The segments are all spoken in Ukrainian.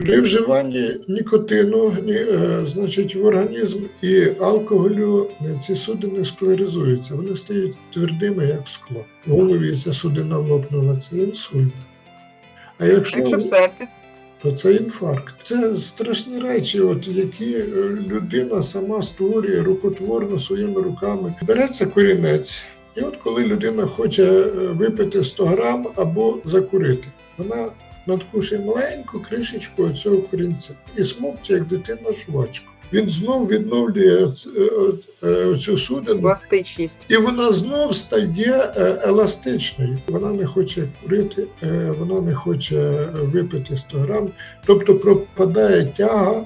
При вживанні нікотину, ні, е, значить, в організм і алкоголю е, ці судини склеризуються, вони стають твердими, як скло. В голові ця судина лопнула, це інсульт. А якщо, Якщо в серці, то це інфаркт. Це страшні речі, от які е, людина сама створює рукотворно своїми руками. Береться корінець, і от коли людина хоче випити 100 грам або закурити, вона надкушує маленьку кришечку цього корінця і смокче, як дитина жувачку. Він знов відновлює ц- е, е, цю судину, пластичність. і вона знов стає е, еластичною. Вона не хоче курити, е, вона не хоче випити 100 грам. Тобто пропадає тяга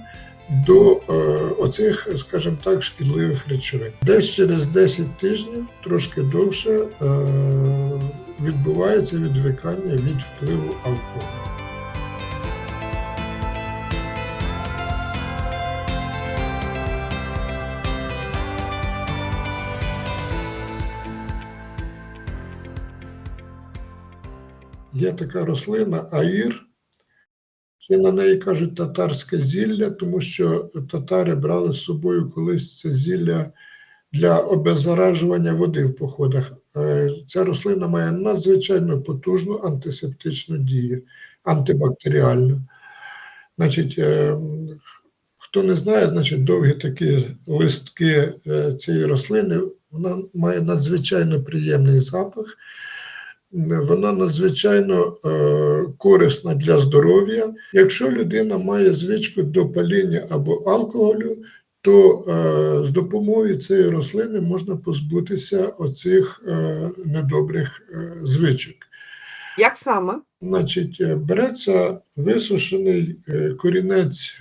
до е, оцих, скажімо так, шкідливих речовин. Десь через 10 тижнів, трошки довше, е, відбувається відвикання від впливу алкоголю. Є така рослина аїр. Ще на неї кажуть татарське зілля, тому що татари брали з собою колись це зілля для обеззаражування води в походах. Е, Ця рослина має надзвичайно потужну антисептичну дію, антибактеріальну. Значить, е, хто не знає, значить довгі такі листки е, цієї рослини, вона має надзвичайно приємний запах. Вона надзвичайно е, корисна для здоров'я. Якщо людина має звичку до паління або алкоголю, то е, з допомогою цієї рослини можна позбутися оцих е, недобрих е, звичок. Як саме? Значить, е, береться висушений е, корінець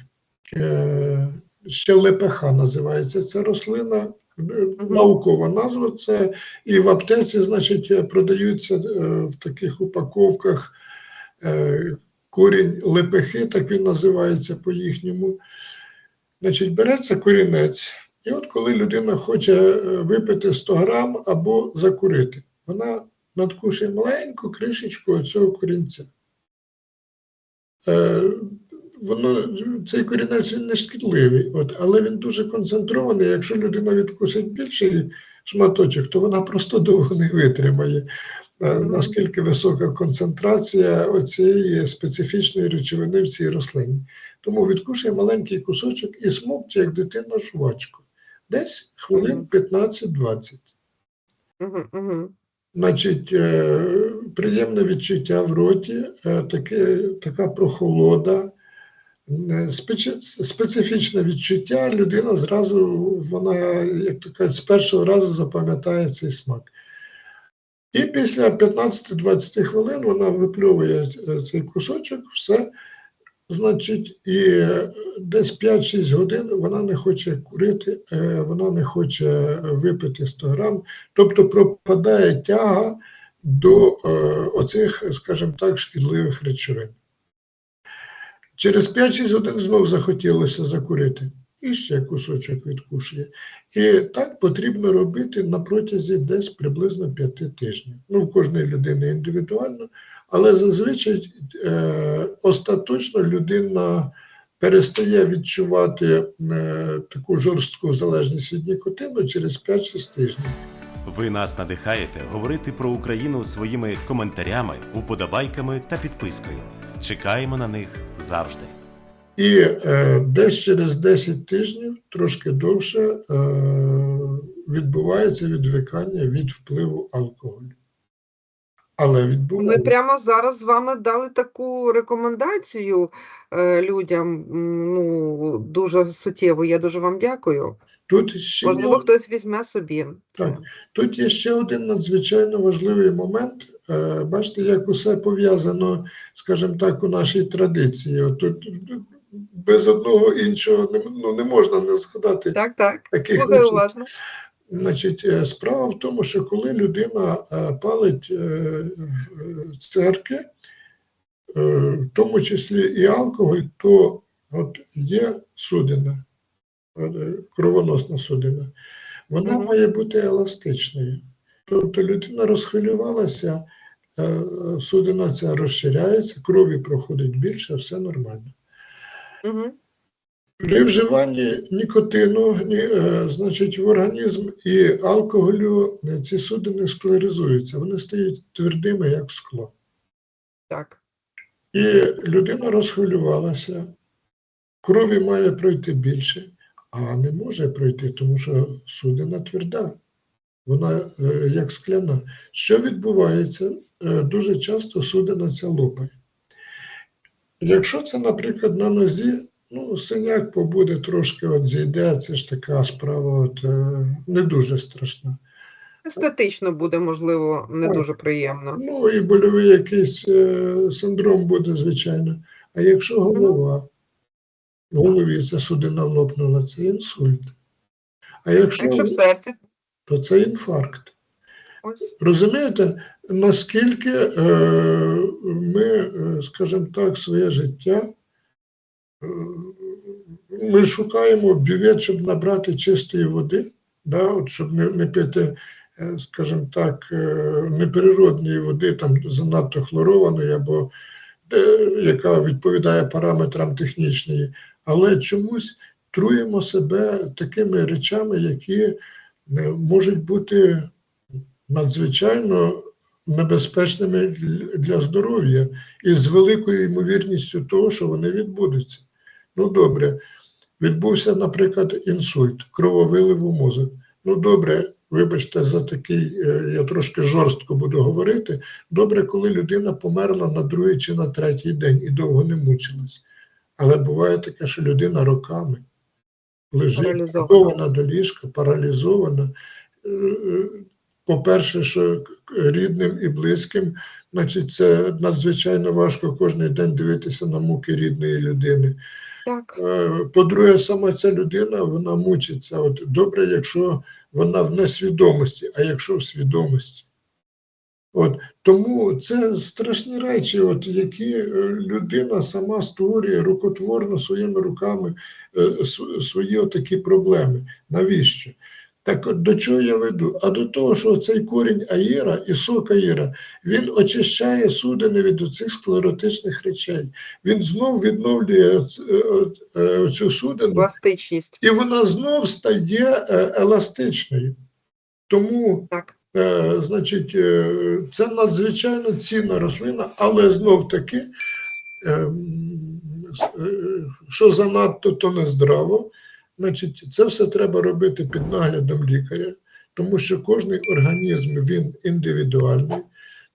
е, щелепеха, називається ця рослина. Наукова назва це і в аптеці, значить, продаються е, в таких упаковках е, корінь лепехи, так він називається по-їхньому. Значить, береться корінець, і от коли людина хоче е, випити 100 грам або закурити, вона надкушує маленьку кришечку цього корінця. Воно, цей корінець він не шкідливий, от, але він дуже концентрований. Якщо людина відкусить більший шматочок, то вона просто довго не витримає. Е, Наскільки висока концентрація оцієї специфічної речовини в цій рослині. Тому відкушує маленький кусочок і смокче, як дитина жувачку. Десь хвилин 15-20. Угу, угу. Значить, е, приємне відчуття в роті, е, таке, така прохолода, специфічне відчуття. Людина зразу, вона, як то кажуть, з першого разу запам'ятає цей смак. І після 15-20 хвилин вона випльовує е, цей кусочок, все. Значить, і е, десь 5-6 годин вона не хоче курити, е, вона не хоче випити 100 грам. Тобто пропадає тяга до е, оцих, скажімо так, шкідливих речовин. Через 5-6 годин знов захотілося закурити. І ще кусочок відкушує. І так потрібно робити на протязі десь приблизно 5 тижнів. Ну, в кожної людини індивідуально, але зазвичай е, остаточно людина перестає відчувати е, таку жорстку залежність від нікотину через 5-6 тижнів. Ви нас надихаєте говорити про Україну своїми коментарями, уподобайками та підпискою. Чекаємо на них завжди. І е, десь через 10 тижнів, трошки довше, е, відбувається відвикання від впливу алкоголю. Але Ми прямо зараз з вами дали таку рекомендацію е, людям. Ну, дуже суттєву. Я дуже вам дякую. Тут ще, Можливо, є, хтось візьме собі. Так. тут є ще один надзвичайно важливий момент. Е, бачите, як усе пов'язано, скажімо так, у нашій традиції. Тут без одного іншого не, ну, не можна не згадати Так, так. таких речей. уважно. Значить, е, справа в тому, що коли людина е, палить е, в тому числі і алкоголь, то от є судина, кровоносна судина, вона має бути еластичною. Тобто людина розхвилювалася, е, судина ця розширяється, крові проходить більше, все нормально. При вживанні нікотину, ні, е, значить, в організм і алкоголю е, ці судини склеризуються, вони стають твердими, як скло. Так. І людина розхвилювалася, крові має пройти більше, а не може пройти, тому що судина тверда, вона е, як скляна. Що відбувається? Е, Дуже часто судина ця лопає. Якщо це, наприклад, на нозі, ну, синяк побуде трошки от зійде, це ж така справа от, е, не дуже страшна. Естетично буде, можливо, не Так. дуже приємно. Ну і больовий якийсь е, синдром буде, звичайно. А якщо голова, голові ця судина лопнула, це інсульт. А якщо, якщо в серці, то це інфаркт. ось. Розумієте, наскільки е, ми, е, скажімо так, своє життя, е, ми шукаємо бювет, щоб набрати чистої води, да, от, щоб не, не пити, е, скажімо так, е, неприродної води, там занадто хлорованої або яка відповідає параметрам технічної, але чомусь труємо себе такими речами, які е, можуть бути надзвичайно небезпечними для здоров'я і з великою ймовірністю того, що вони відбудуться. Ну, добре, відбувся, наприклад, інсульт, крововилив у мозок. Ну, добре, вибачте за такий, е, я трошки жорстко буду говорити. Добре, коли людина померла на другий чи на третій день і довго не мучилась. Але буває таке, що людина роками лежить прикована до ліжка, паралізована. Е, е, По-перше, що рідним і близьким, значить, це надзвичайно важко кожен день дивитися на муки рідної людини. Так. Е, По-друге, сама ця людина вона мучиться. От добре, якщо вона в несвідомості, а якщо в свідомості. От тому це страшні речі, от які е, людина сама створює рукотворно своїми руками е, свої такі проблеми. Навіщо? Так от до чого я веду? А до того, що цей корінь аїра і сок аїра, він очищає судини від оцих склеротичних речей. Він знов відновлює ц- е, е, цю судину, Пластичність. і вона знов стає е, еластичною. Тому Так. Е, Значить, е, це надзвичайно цінна рослина, але знов таки, ем, е, що занадто, то не здраво. Значить, це все треба робити під наглядом лікаря, тому що кожний організм він індивідуальний.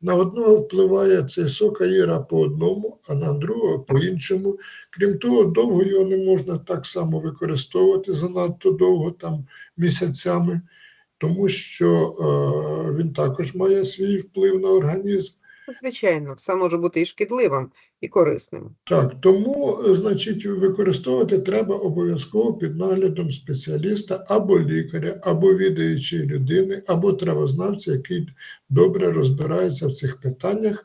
На одного впливає цей сок аїра по одному, а на другого по іншому. Крім того, довго його не можна так само використовувати, занадто довго, там місяцями тому що е, він також має свій вплив на організм. Звичайно, все може бути і шкідливим, і корисним. Так, тому, е, значить, використовувати треба обов'язково під наглядом спеціаліста або лікаря, або відаючої людини, або травознавця, який добре розбирається в цих питаннях,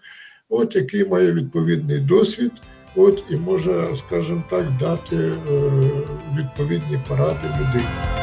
от який має відповідний досвід, от і може, скажімо так, дати е, відповідні поради людині.